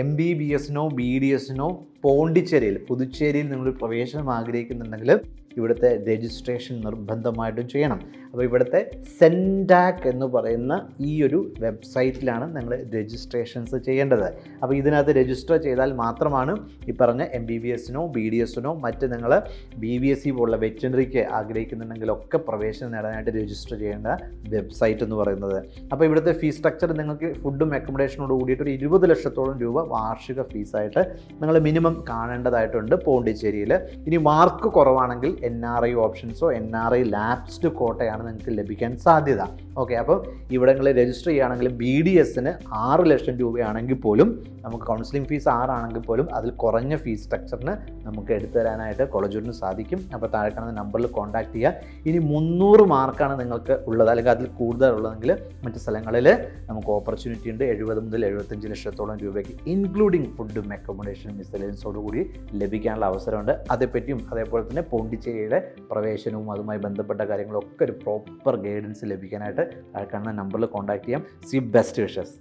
M B B എസിനോ B D എസിനോ പോണ്ടിച്ചേരിയിൽ പുതുച്ചേരിയിൽ നിങ്ങൾ പ്രവേശനം ആഗ്രഹിക്കുന്നുണ്ടെങ്കിൽ ഇവിടുത്തെ രജിസ്ട്രേഷൻ നിർബന്ധമായിട്ടും ചെയ്യണം. അപ്പോൾ ഇവിടുത്തെ സെൻഡാക് എന്ന് പറയുന്ന ഈ ഒരു വെബ്സൈറ്റിലാണ് നിങ്ങൾ രജിസ്ട്രേഷൻസ് ചെയ്യേണ്ടത്. അപ്പോൾ ഇതിനകത്ത് രജിസ്റ്റർ ചെയ്താൽ മാത്രമാണ് ഈ പറഞ്ഞ എം ബി ബി എസിനോ ബി ഡി എസിനോ മറ്റ് നിങ്ങൾ ബി ബി എസ് സി പോലുള്ള വെറ്റിനറിക്ക് ആഗ്രഹിക്കുന്നുണ്ടെങ്കിലൊക്കെ പ്രവേശനം നേടാനായിട്ട് രജിസ്റ്റർ ചെയ്യേണ്ട വെബ്സൈറ്റ് എന്ന് പറയുന്നത്. അപ്പോൾ ഇവിടുത്തെ ഫീസ് സ്ട്രക്ചർ നിങ്ങൾക്ക് ഫുഡും അക്കോമഡേഷനോട് കൂടിയിട്ട് ഒരു ഇരുപത് ലക്ഷത്തോളം രൂപ വാർഷിക ഫീസായിട്ട് നിങ്ങൾ മിനിമം കാണേണ്ടതായിട്ടുണ്ട് പോണ്ടിച്ചേരിയിൽ. ഇനി മാർക്ക് കുറവാണെങ്കിൽ എൻ ആർ ഐ ഓപ്ഷൻസോ എൻ ആർ ഐ ലാപ്സ്ഡ് കോട്ടയാണ് നിങ്ങൾക്ക് ലഭിക്കാൻ സാധ്യത. ഓക്കെ അപ്പോൾ ഇവിടങ്ങളിൽ രജിസ്റ്റർ ചെയ്യുകയാണെങ്കിൽ ബി ഡി എസിന് ആറ് ലക്ഷം രൂപയാണെങ്കിൽ പോലും നമുക്ക് കൗൺസിലിംഗ് ഫീസ് ആറാണെങ്കിൽ പോലും അതിൽ കുറഞ്ഞ ഫീസ് സ്ട്രക്ചറിന് നമുക്ക് എടുത്തു തരാനായിട്ട് കോളേജിന് സാധിക്കും. അപ്പോൾ താഴെ കാണുന്ന നമ്പറിൽ കോൺടാക്ട് ചെയ്യുക. ഇനി മുന്നൂറ് മാർക്കാണ് നിങ്ങൾക്ക് ഉള്ളത്. അല്ലെങ്കിൽ അതിൽ കൂടുതലുള്ളതെങ്കിൽ മറ്റ് സ്ഥലങ്ങളിൽ നമുക്ക് ഓപ്പർച്യൂണിറ്റി ഉണ്ട്. എഴുപത് മുതൽ എഴുപത്തഞ്ച് ലക്ഷത്തോളം രൂപയ്ക്ക്. ഇൻക്ലൂഡിങ് ഫുഡും അക്കോമഡേഷനും മിസലൻസോട് കൂടി ലഭിക്കാനുള്ള അവസരമുണ്ട്. അതേപ്പറ്റിയും അതേപോലെ തന്നെ പോണ്ടിച്ചേരിയുടെ പ്രവേശനവും അതുമായി ബന്ധപ്പെട്ട കാര്യങ്ങളൊക്കെ ഒരു പ്രോപ്പർ ഗൈഡൻസ് ലഭിക്കാനായിട്ട് ആൾക്കാരുടെ നമ്പറിൽ കോൺടാക്ട് ചെയ്യാം. C best wishes